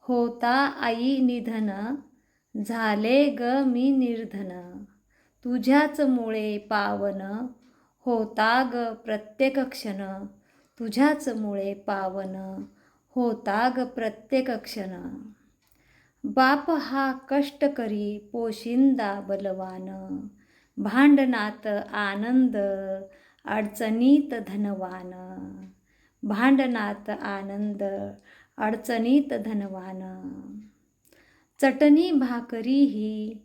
होता आई निधन. झाले ग मी निर्धन. तुझ्याच मुळे पावन होता ग प्रत्येक क्षण. तुझ्याच मुळे पावन होता ग प्रत्येक क्षण. बाप हा कष्ट करी पोशिंदा बलवान. भांडणात आनंद अडचणीत धनवान. भांडणात आनंद अडचणीत धनवान. चटणी भाकरी ही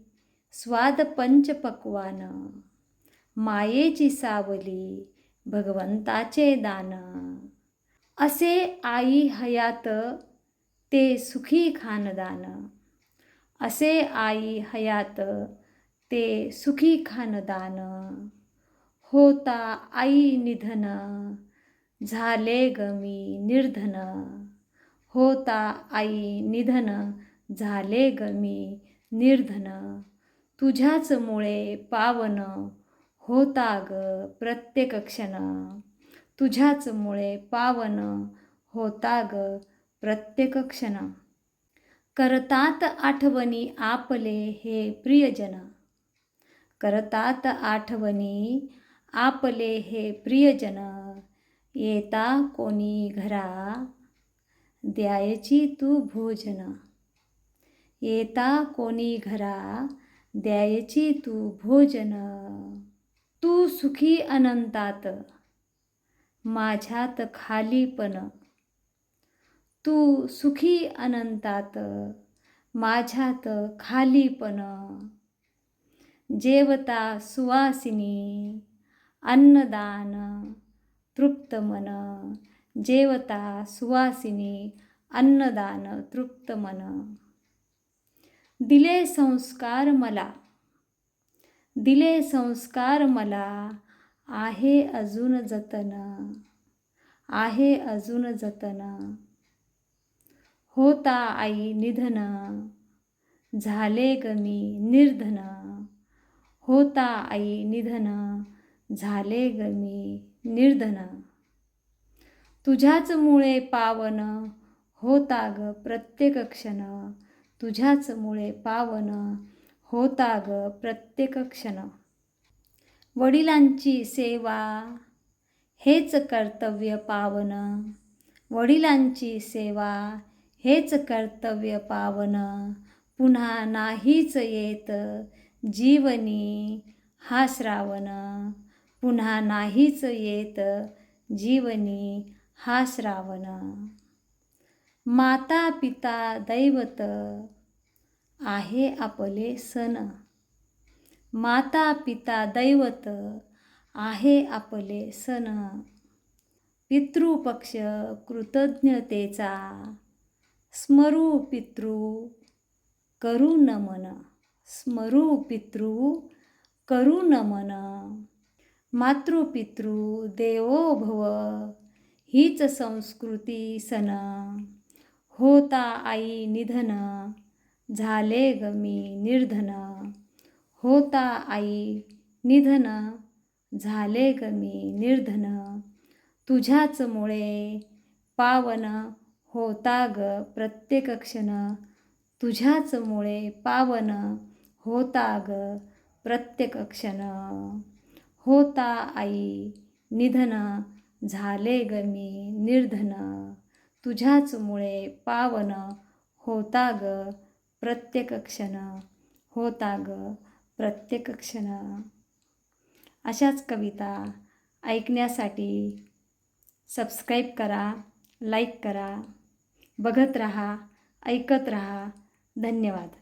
स्वाद पंच पंचपक्वान मायेची सावली भगवंताचे दान. असे आई हयात ते सुखी खानदान. असे आई हयात ते सुखी खानदान. होता आई निधन झाले गमी निर्धन. होता आई निधन झाले गमी निर्धन. तुझ्याच मुळे पावन होता ग प्रत्येक क्षण. तुझ्याच मुळे पावन होता ग प्रत्येक क्षण. करतात आठवणी आपले हे प्रियजन. करतात आठवणी आपले हे प्रियजन. येता कोणी घरा द्यायची तू भोजन। येता कोणी घरा द्यायची तू भोजन। तू सुखी अनंतात माझ्यात खालीपण तू सुखी अनंतात माझ्यात खालीपण जेवता सुवासिनी अन्नदान तृप्त मन। जेवता सुवासिनी अन्नदान तृप्त मन. दिले संस्कार मला. दिले संस्कार मला. आहे अजून जतन. आहे अजून जतन. होता आई निधन. झाले गमी निर्धन. होता आई निधन. झाले गमी निर्धन. तुझ्याच मुळे पावन होता ग प्रत्येक क्षण. तुझ्याच मुळे पावन होता ग प्रत्येक क्षण. वडिलांची सेवा हेच कर्तव्य पावन. वडिलांची सेवा हेच कर्तव्य पावन. पुन्हा नाहीच येत जीवनी हा श्रावण. पुन्हा नाहीच येत जीवनी हा श्रावण. माता पिता दैवत आहे आपले सन माता पिता दैवत आहे आपले सन पितृपक्ष कृतज्ञतेचा स्मरू पितृ करू नमन. स्मरू पितृ करू नमन. मातृपितृ देवो भव हीच संस्कृती सन होता आई निधन झाले ग मी निर्धन. होता आई निधन झाले ग मी निर्धन. तुझ्याच मुळे पावन होता ग प्रत्येक क्षण. तुझ्याच मुळे पावन होता ग प्रत्येक क्षण. होता आई निधन झाले ग मी निर्धन. तुझ्याच मुळे पावन होता ग प्रत्येक क्षण होता ग प्रत्येक क्षण. अशाच कविता ऐकण्यासाठी सबस्क्राईब करा लाईक करा बघत रहा ऐकत रहा. धन्यवाद.